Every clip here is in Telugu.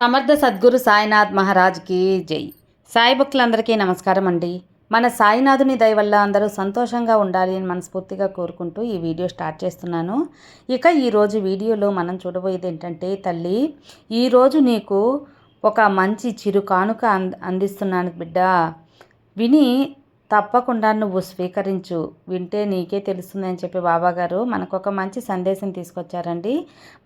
సమర్థ సద్గురు సాయినాథ్ మహారాజ్కి జై. సాయి భక్తులందరికీ నమస్కారం అండి. మన సాయినాథుని దయ వల్ల అందరూ సంతోషంగా ఉండాలి అని మనస్ఫూర్తిగా కోరుకుంటూ ఈ వీడియో స్టార్ట్ చేస్తున్నాను. ఇక ఈరోజు వీడియోలో మనం చూడబోయేది ఏంటంటే తల్లి ఈరోజు నీకు ఒక మంచి చిరు కానుక అందిస్తున్నాను బిడ్డ. విని తప్పకుండా నువ్వు స్వీకరించు. వింటే నీకే తెలుస్తుందని చెప్పి బాబాగారు మనకు ఒక మంచి సందేశం తీసుకొచ్చారండి.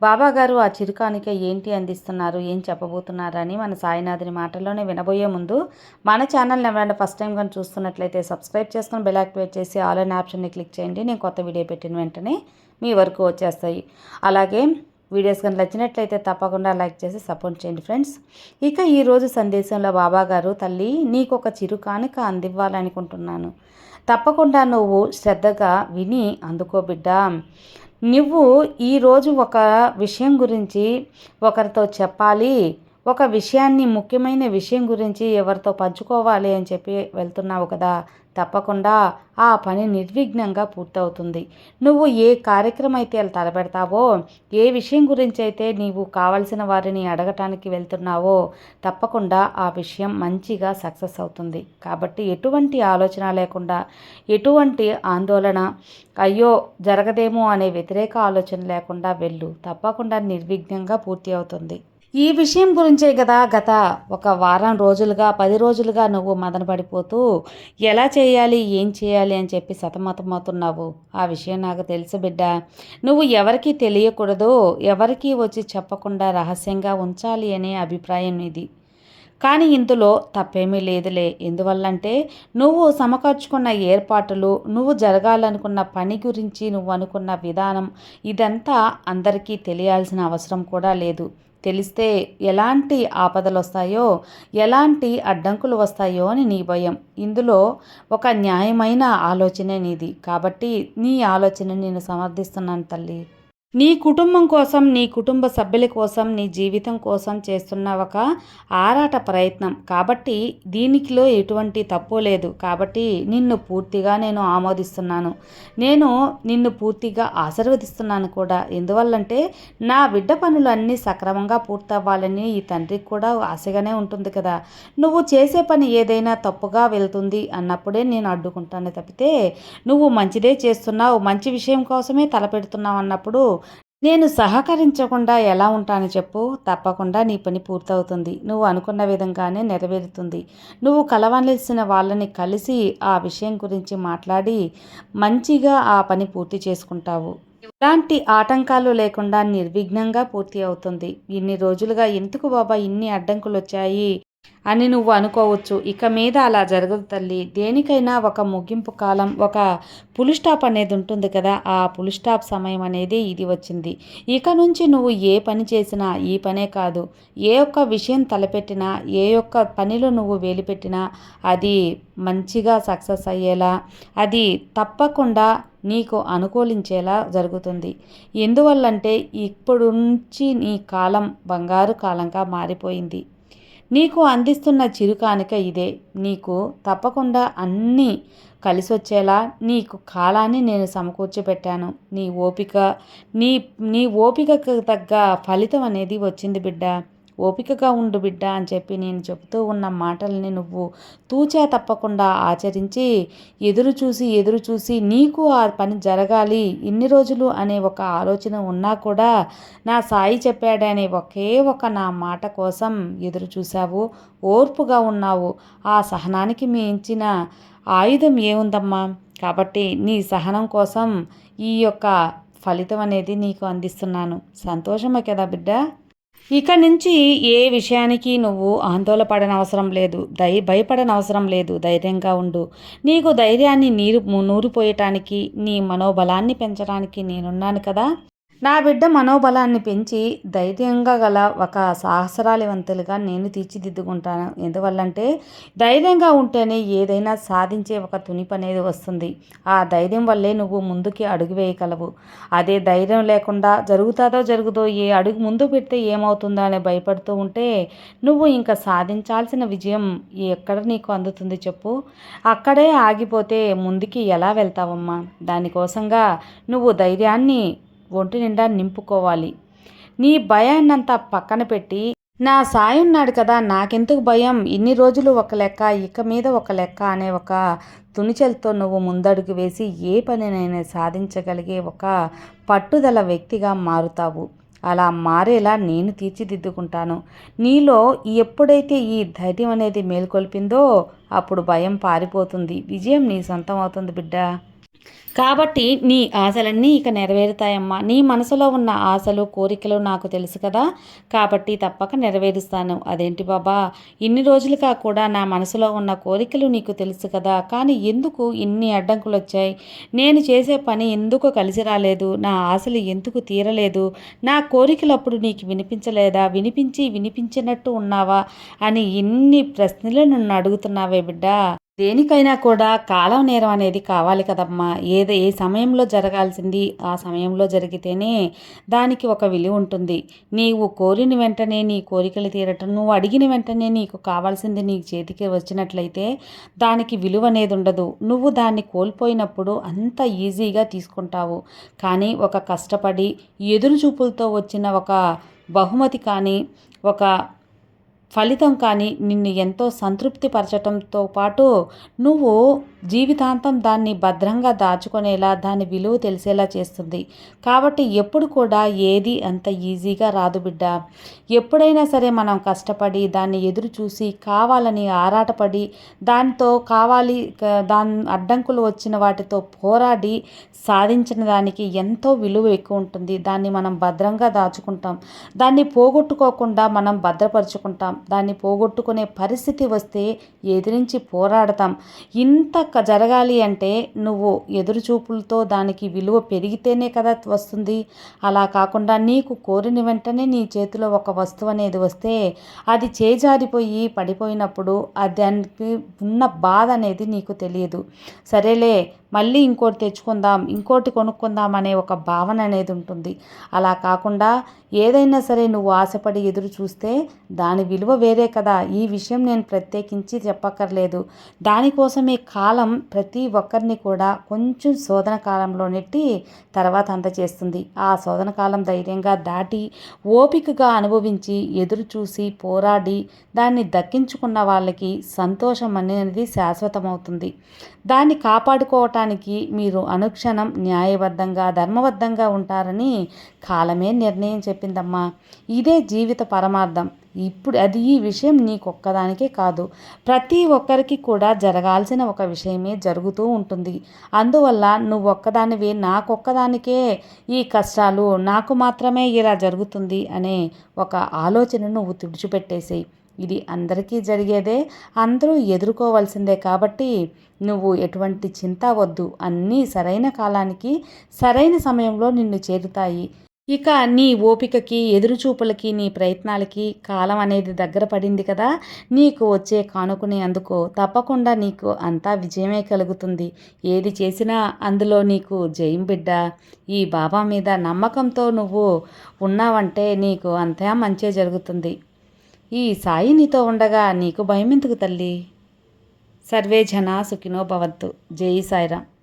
బాబాగారు ఆ చిరుకానిక ఏంటి అందిస్తున్నారు ఏం చెప్పబోతున్నారని మన సాయినాథుని మాటల్లోనే వినబోయే ముందు మన ఛానల్ని ఎవరైనా ఫస్ట్ టైం కానీ చూస్తున్నట్లయితే సబ్స్క్రైబ్ చేసుకుని బెల్ యాక్టివేట్ చేసి ఆల్ అండ్ ఆప్షన్ని క్లిక్ చేయండి. నేను కొత్త వీడియో పెట్టిన వెంటనే మీ వరకు వచ్చేస్తాయి. అలాగే వీడియోస్ కానీ నచ్చినట్లయితే తప్పకుండా లైక్ చేసి సపోర్ట్ చేయండి ఫ్రెండ్స్. ఇక ఈరోజు సందేశంలో బాబా గారు తల్లి నీకు ఒక చిరు కానుక అందివ్వాలనుకుంటున్నాను. తప్పకుండా నువ్వు శ్రద్ధగా విని అందుకో బిడ్డ. నువ్వు ఈరోజు ఒక విషయం గురించి ఒకరితో చెప్పాలి. ఒక విషయాన్ని ముఖ్యమైన విషయం గురించి ఎవరితో పంచుకోవాలి అని చెప్పి వెళ్తున్నావు కదా? తప్పకుండా ఆ పని నిర్విఘ్నంగా పూర్తవుతుంది. నువ్వు ఏ కార్యక్రమం అయితే తలపెడతావో ఏ విషయం గురించి అయితే నీవు కావలసిన వారిని అడగటానికి వెళ్తున్నావో తప్పకుండా ఆ విషయం మంచిగా సక్సెస్ అవుతుంది. కాబట్టి ఎటువంటి ఆలోచన లేకుండా ఎటువంటి ఆందోళన అయ్యో జరగదేమో అనే వ్యతిరేక ఆలోచన లేకుండా వెళ్ళు. తప్పకుండా నిర్విఘ్నంగా పూర్తి అవుతుంది. ఈ విషయం గురించే కదా గత ఒక వారం రోజులుగా పది రోజులుగా నువ్వు మదనపడిపోతూ ఎలా చేయాలి ఏం చేయాలి అని చెప్పి సతమతమవుతున్నావు? ఆ విషయం నాకు తెలుసు బిడ్డ. నువ్వు ఎవరికి తెలియకూడదు ఎవరికి వచ్చి చెప్పకుండా రహస్యంగా ఉంచాలి అనే అభిప్రాయం ఇది. కానీ ఇందులో తప్పేమీ లేదులే. ఎందువల్లంటే నువ్వు సమకర్చుకున్న ఏర్పాట్లు నువ్వు జరగాలనుకున్న పని గురించి నువ్వు అనుకున్న విధానం ఇదంతా అందరికీ తెలియాల్సిన అవసరం కూడా లేదు. తెలిస్తే ఎలాంటి ఆపదలు వస్తాయో ఎలాంటి అడ్డంకులు వస్తాయో అని నీ భయం. ఇందులో ఒక న్యాయమైన ఆలోచనే నీది. కాబట్టి నీ ఆలోచన నేను సమర్థిస్తున్నాను తల్లి. నీ కుటుంబం కోసం నీ కుటుంబ సభ్యుల కోసం నీ జీవితం కోసం చేస్తున్న ఒక ఆరాట ప్రయత్నం. కాబట్టి దీనికిలో ఎటువంటి తప్పు లేదు. కాబట్టి నిన్ను పూర్తిగా నేను ఆమోదిస్తున్నాను. నేను నిన్ను పూర్తిగా ఆశీర్వదిస్తున్నాను కూడా. ఎందువల్లంటే నా బిడ్డ పనులు అన్నీ సక్రమంగా పూర్తవ్వాలని ఈ తండ్రికి కూడా ఆశగానే ఉంటుంది కదా. నువ్వు చేసే పని ఏదైనా తప్పుగా వెళ్తుంది అన్నప్పుడే నేను అడ్డుకుంటాను తప్పితే నువ్వు మంచిదే చేస్తున్నావు. మంచి విషయం కోసమే తలపెడుతున్నావు అన్నప్పుడు నేను సహకరించకుండా ఎలా ఉంటాను చెప్పు. తప్పకుండా నీ పని పూర్తవుతుంది. నువ్వు అనుకున్న విధంగానే నెరవేరుతుంది. నువ్వు కలవలసిన వాళ్ళని కలిసి ఆ విషయం గురించి మాట్లాడి మంచిగా ఆ పని పూర్తి చేసుకుంటావు. ఎలాంటి ఆటంకాలు లేకుండా నిర్విఘ్నంగా పూర్తి అవుతుంది. ఇన్ని రోజులుగా ఎందుకు బాబా ఇన్ని అడ్డంకులు వచ్చాయి అని నువ్వు అనుకోవచ్చు. ఇక మీద అలా జరగదు తల్లి. దేనికైనా ఒక ముగింపు కాలం ఒక పులి స్టాప్ అనేది ఉంటుంది కదా. ఆ పులి స్టాప్ సమయం అనేది ఇది వచ్చింది. ఇక నుంచి నువ్వు ఏ పని చేసినా ఈ పనే కాదు. ఏ ఒక్క విషయం తలపెట్టినా ఏ ఒక్క పనిలో నువ్వు వేలిపెట్టినా అది మంచిగా సక్సెస్ అయ్యేలా అది తప్పకుండా నీకు అనుకూలించేలా జరుగుతుంది. ఎందువల్లంటే ఇప్పుడు నుంచి నీ కాలం బంగారు కాలంగా మారిపోయింది. నీకు అందిస్తున్న చిరుకానుక ఇదే. నీకు తప్పకుండా అన్నీ కలిసి వచ్చేలా నీకు కాలాన్ని నేను సమకూర్చిపెట్టాను. నీ ఓపిక నీ నీ ఓపికకు తగ్గ ఫలితం అనేది వచ్చింది బిడ్డ. ఓపికగా ఉండు బిడ్డ అని చెప్పి నేను చెబుతూ ఉన్న మాటల్ని నువ్వు తూచా తప్పకుండా ఆచరించి ఎదురు చూసి ఎదురు చూసి నీకు ఆ పని జరగాలి ఇన్ని రోజులు అనే ఒక ఆలోచన ఉన్నా కూడా నా సాయి చెప్పాడనే ఒకే ఒక నా మాట కోసం ఎదురు చూశావు ఓర్పుగా ఉన్నావు. ఆ సహనానికి మించిన ఆయుధం ఏముందమ్మా? కాబట్టి నీ సహనం కోసం ఈ యొక్క ఫలితం అనేది నీకు అందిస్తున్నాను. సంతోషమే కదా బిడ్డ? ఇక నుంచి ఏ విషయానికి నువ్వు ఆందోళనపడనవసరం లేదు దై భయపడనవసరం లేదు ధైర్యంగా ఉండు. నీకు ధైర్యాన్ని నీరు నూరిపోయటానికి నీ మనోబలాన్ని పెంచడానికి నేనున్నాను కదా? నా బిడ్డ మనోబలాన్ని పెంచి ధైర్యంగా గల ఒక సాహసరాలివంతులుగా నేను తీర్చిదిద్దుకుంటాను. ఎందువల్లంటే ధైర్యంగా ఉంటేనే ఏదైనా సాధించే ఒక తునిపు అనేది వస్తుంది. ఆ ధైర్యం వల్లే నువ్వు ముందుకి అడుగు వేయగలవు. అదే ధైర్యం లేకుండా జరుగుతుందో జరుగుదో ఏ అడుగు ముందు పెడితే ఏమవుతుందో అని భయపడుతూ ఉంటే నువ్వు ఇంకా సాధించాల్సిన విజయం ఎక్కడ నీకు అందుతుంది చెప్పు? అక్కడే ఆగిపోతే ముందుకి ఎలా వెళ్తావమ్మా? దానికోసంగా నువ్వు ధైర్యాన్ని ఒంటి నిండా నింపుకోవాలి. నీ భయాన్నంతా పక్కన పెట్టి నా సాయి ఉన్నాడు కదా నాకెందుకు భయం? ఇన్ని రోజులు ఒక లెక్క ఇక మీద ఒక లెక్క అనే ఒక తునిచెలతో నువ్వు ముందడుగు వేసి ఏ పనినైనా సాధించగలిగే ఒక పట్టుదల వ్యక్తిగా మారుతావు. అలా మారేలా నేను తీర్చిదిద్దుకుంటాను. నీలో ఎప్పుడైతే ఈ ధైర్యం అనేది మేల్కొల్పిందో అప్పుడు భయం పారిపోతుంది. విజయం నీ సొంతం అవుతుంది బిడ్డ. కాబట్టి నీ ఆశలన్నీ ఇక నెరవేరుతాయమ్మా. నీ మనసులో ఉన్న ఆశలు కోరికలు నాకు తెలుసు కదా. కాబట్టి తప్పక నెరవేరుస్తాను. అదేంటి బాబా? ఇన్ని రోజులుగా కూడా నా మనసులో ఉన్న కోరికలు నీకు తెలుసు కదా. కానీ ఎందుకు ఇన్ని అడ్డంకులు వచ్చాయి నేను చేసే పని ఎందుకు కలిసి రాలేదు? నా ఆశలు ఎందుకు తీరలేదు? నా కోరికలు అప్పుడు నీకు వినిపించలేదా? వినిపించి వినిపించినట్టు ఉన్నావా? అని ఇన్ని ప్రశ్నలు నన్ను అడుగుతున్నావే బిడ్డా. దేనికైనా కూడా కాలం నేరం అనేది కావాలి కదమ్మా. ఏదో ఏ సమయంలో జరగాల్సింది ఆ సమయంలో జరిగితేనే దానికి ఒక విలువ ఉంటుంది. నీవు కోరిన వెంటనే నీ కోరికలు తీరటం నువ్వు అడిగిన వెంటనే నీకు కావాల్సింది నీ చేతికి వచ్చినట్లయితే దానికి విలువ అనేది ఉండదు. నువ్వు దాన్ని కోల్పోయినప్పుడు అంత ఈజీగా తీసుకుంటావు. కానీ ఒక కష్టపడి ఎదురు చూపులతో వచ్చిన ఒక బహుమతి కానీ ఒక ఫలితం కానీ నిన్ను ఎంతో సంతృప్తిపరచటంతో పాటు నువ్వు జీవితాంతం దాన్ని భద్రంగా దాచుకునేలా దాని విలువ తెలిసేలా చేస్తుంది. కాబట్టి ఎప్పుడు కూడా ఏది అంత ఈజీగా రాదు బిడ్డ. ఎప్పుడైనా సరే మనం కష్టపడి దాన్ని ఎదురు చూసి కావాలని ఆరాటపడి దానితో కావాలి దాని అడ్డంకులు వచ్చిన వాటితో పోరాడి సాధించిన దానికి ఎంతో విలువ ఎక్కువ ఉంటుంది. దాన్ని మనం భద్రంగా దాచుకుంటాం. దాన్ని పోగొట్టుకోకుండా మనం భద్రపరుచుకుంటాం. దాన్ని పోగొట్టుకునే పరిస్థితి వస్తే ఎదిరించి పోరాడతాం. ఇంత జరగాలి అంటే నువ్వు ఎదురుచూపులతో దానికి విలువ పెరిగితేనే కదా వస్తుంది. అలా కాకుండా నీకు కోరిన వెంటనే నీ చేతిలో ఒక వస్తువు అనేది వస్తే అది చేజారిపోయి పడిపోయినప్పుడు దానికి ఉన్న బాధ అనేది నీకు తెలియదు. సరేలే మళ్ళీ ఇంకోటి తెచ్చుకుందాం ఇంకోటి కొనుక్కుందాం అనే ఒక భావన అనేది ఉంటుంది. అలా కాకుండా ఏదైనా సరే నువ్వు ఆశపడి ఎదురు చూస్తే దాని విలువ వేరే కదా. ఈ విషయం నేను ప్రత్యేకించి చెప్పక్కర్లేదు. దానికోసమే కాలం ప్రతి ఒక్కరిని కూడా కొంచెం శోధన కాలంలో నెట్టి తర్వాత అంత చేస్తుంది ఆ శోధన కాలం ధైర్యంగా దాటి ఓపికగా అనుభవించి ఎదురు చూసి పోరాడి దాన్ని దక్కించుకున్న వాళ్ళకి సంతోషం అనేది శాశ్వతమవుతుంది. దాన్ని కాపాడుకోవటానికి మీరు అనుక్షణం న్యాయబద్ధంగా ధర్మబద్ధంగా ఉంటారని కాలమే నిర్ణయం చెప్పిందమ్మా. ఇదే జీవిత పరమార్థం. ఇప్పుడు అది ఈ విషయం నీకొక్కదానికే కాదు. ప్రతి ఒక్కరికి కూడా జరగాల్సిన ఒక విషయమే జరుగుతూ ఉంటుంది. అందువల్ల నువ్వు ఒక్కదానివే నాకొక్కదానికే ఈ కష్టాలు నాకు మాత్రమే ఇలా జరుగుతుంది అనే ఒక ఆలోచన నువ్వు తుడిచిపెట్టేసేయి. ఇది అందరికీ జరిగేదే అందరూ ఎదుర్కోవాల్సిందే కాబట్టి నువ్వు ఎటువంటి చింత వద్దు. అన్నీ సరైన కాలానికి సరైన సమయంలో నిన్ను చేరుతాయి. ఇక నీ ఓపికకి ఎదురుచూపులకి నీ ప్రయత్నాలకి కాలం అనేది దగ్గర పడింది కదా. నీకు వచ్చే కానుకుని అందుకో. తప్పకుండా నీకు అంతా విజయమే కలుగుతుంది. ఏది చేసినా అందులో నీకు జయం బిడ్డ. ఈ బాబా మీద నమ్మకంతో నువ్వు ఉన్నావంటే నీకు అంతా మంచే జరుగుతుంది. ఈ సాయి నీతో ఉండగా నీకు భయం ఎందుకు తల్లి? సర్వే జనా సుఖినో భవత్తు జై సాయిరామ్.